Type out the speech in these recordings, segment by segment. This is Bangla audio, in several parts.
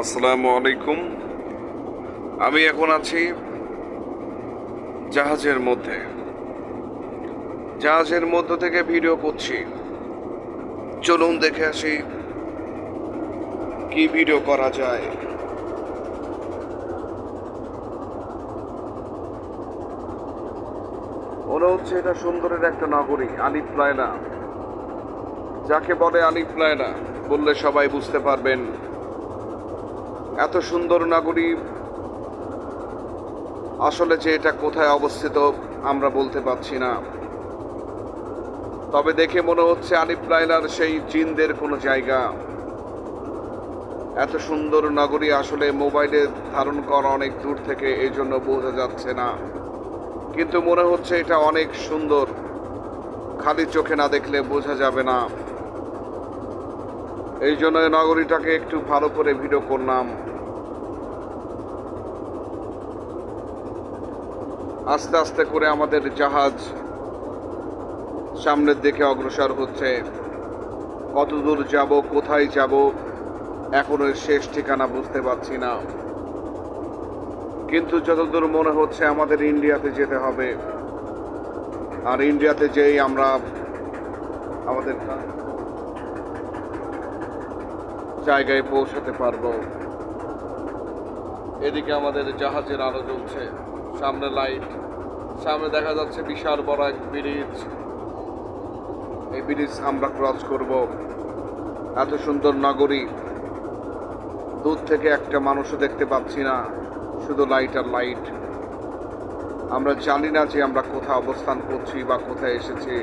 আসসালামু আলাইকুম। আমি এখন আছি জাহাজের মধ্যে। জাহাজের মধ্য থেকে ভিডিও করছি। চলুন দেখে আসি কি ভিডিও করা যায়। মনে হচ্ছে এটা সুন্দরের একটা নগরী, আলিফ লায়লা যাকে বলে আলিফ লায়লা বললে সবাই বুঝতে পারবেন। এত সুন্দর নগরী। আসলে যে এটা কোথায় অবস্থিত, আমরা বলতে পারছি না। তবে দেখে মনে হচ্ছে আলিফ লাইলার সেই জিনদের কোনো জায়গা। এত সুন্দর নগরী আসলে মোবাইলে ধারণ করা অনেক দূর থেকে এই জন্য বোঝা যাচ্ছে না। কিন্তু মনে হচ্ছে এটা অনেক সুন্দর। খালি চোখে না দেখলে বোঝা যাবে না। এই জন্য নগরীটাকে একটু ভালো করে ভিডিও করলাম। আস্তে আস্তে করে আমাদের জাহাজ সামনের দিকে অগ্রসর হচ্ছে। কত দূর যাব, কোথায় যাব, এখনও শেষ ঠিকানা বুঝতে পারছি না। কিন্তু যতদূর মনে হচ্ছে আমাদের ইন্ডিয়াতে যেতে হবে। আর ইন্ডিয়াতে যেই আমরা আমাদের জায়গায় পৌঁছাতে পারব। এদিকে আমাদের জাহাজের আলো জ্বলছে। সামনে লাইট সামনে দেখা যাচ্ছে বিশাল বড় এক ব্রিজ এই ব্রিজ আমরা ক্রস করব। এত সুন্দর নগরী। দূর থেকে একটা মানুষও দেখতে পাচ্ছি না, শুধু লাইট আর লাইট আমরা জানি না যে আমরা কোথায় অবস্থান করছি বা কোথায় এসেছি।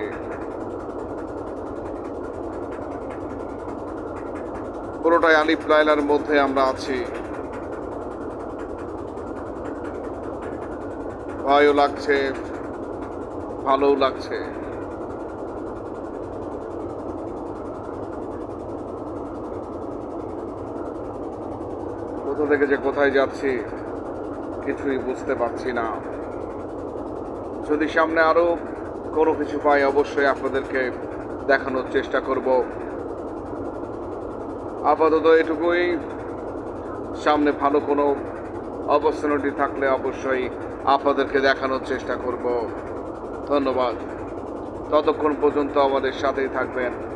পুরোটাই আলিফ লাইলার মধ্যে আমরা আছি। ভয়ও লাগছে, ভালোও লাগছে। কোথা থেকে যে কোথায় যাচ্ছি, কিছুই বুঝতে পারছি না। যদি সামনে আরও কোনো কিছু পাই, অবশ্যই আপনাদেরকে দেখানোর চেষ্টা করব। আপাতত এটুকুই। সামনে ভালো কোনো অপরচুনিটি থাকলে অবশ্যই আপনাদেরকে দেখানোর চেষ্টা করব। ধন্যবাদ। ততক্ষণ পর্যন্ত আমাদের সাথেই থাকবেন।